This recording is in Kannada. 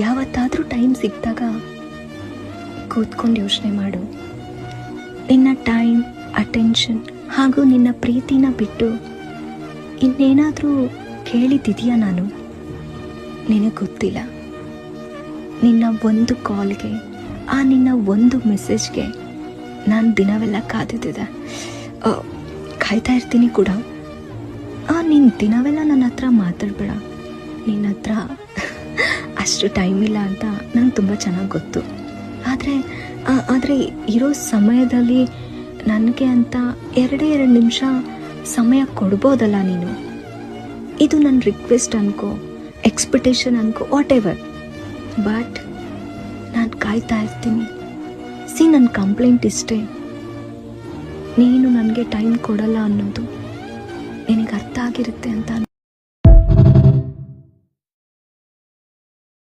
ಯಾವತ್ತಾದರೂ ಟೈಮ್ ಸಿಕ್ಕಿದಾಗ ಕೂತ್ಕೊಂಡು ಯೋಚನೆ ಮಾಡು. ನಿನ್ನ ಟೈಮ್, ಅಟೆನ್ಷನ್ ಹಾಗೂ ನಿನ್ನ ಪ್ರೀತಿನ ಬಿಟ್ಟು ಇನ್ನೇನಾದರೂ ಕೇಳಿದ್ದಿದೆಯಾ ನಾನು? ನಿನಗೆ ಗೊತ್ತಿಲ್ಲ. ನಿನ್ನ ಒಂದು ಕಾಲ್ಗೆ, ಆ ನಿನ್ನ ಒಂದು ಮೆಸೇಜ್ಗೆ ನಾನು ದಿನವೆಲ್ಲ ಕಾದಿದ್ದಿದೆ. ಕಾಯ್ತಾ ಇರ್ತೀನಿ ಕೂಡ. ಆ ನಿನ್ನ ದಿನವೆಲ್ಲ ನನ್ನ ಹತ್ರ ಮಾತಾಡಬೇಡ. ನಿನ್ನ ಹತ್ರ ಅಷ್ಟು ಟೈಮ್ ಇಲ್ಲ ಅಂತ ನಂಗೆ ತುಂಬ ಚೆನ್ನಾಗಿ ಗೊತ್ತು. ಆದರೆ ಆದರೆ ಇರೋ ಸಮಯದಲ್ಲಿ ನನಗೆ ಅಂತ ಎರಡೇ ಎರಡು ನಿಮಿಷ ಸಮಯ ಕೊಡ್ಬೋದಲ್ಲ ನೀನು? ಇದು ನನ್ನ ರಿಕ್ವೆಸ್ಟ್ ಅನ್ಕೋ ಎಕ್ಸ್ಪೆಕ್ಟೇಷನ್ ಅನ್ಕೋ ವಾಟ್ ಎವರ್ ಬಟ್ ನಾನು ಕಾಯ್ತಾ ಇರ್ತೀನಿ. ಸಿ ನನ್ನ ಕಂಪ್ಲೇಂಟ್ ಇಷ್ಟೇ. ನೀನು ನನಗೆ ಟೈಮ್ ಕೊಡಲ್ಲ ಅನ್ನೋದು ನಿನಗೆ ಅರ್ಥ ಆಗಿರುತ್ತೆ ಅಂತ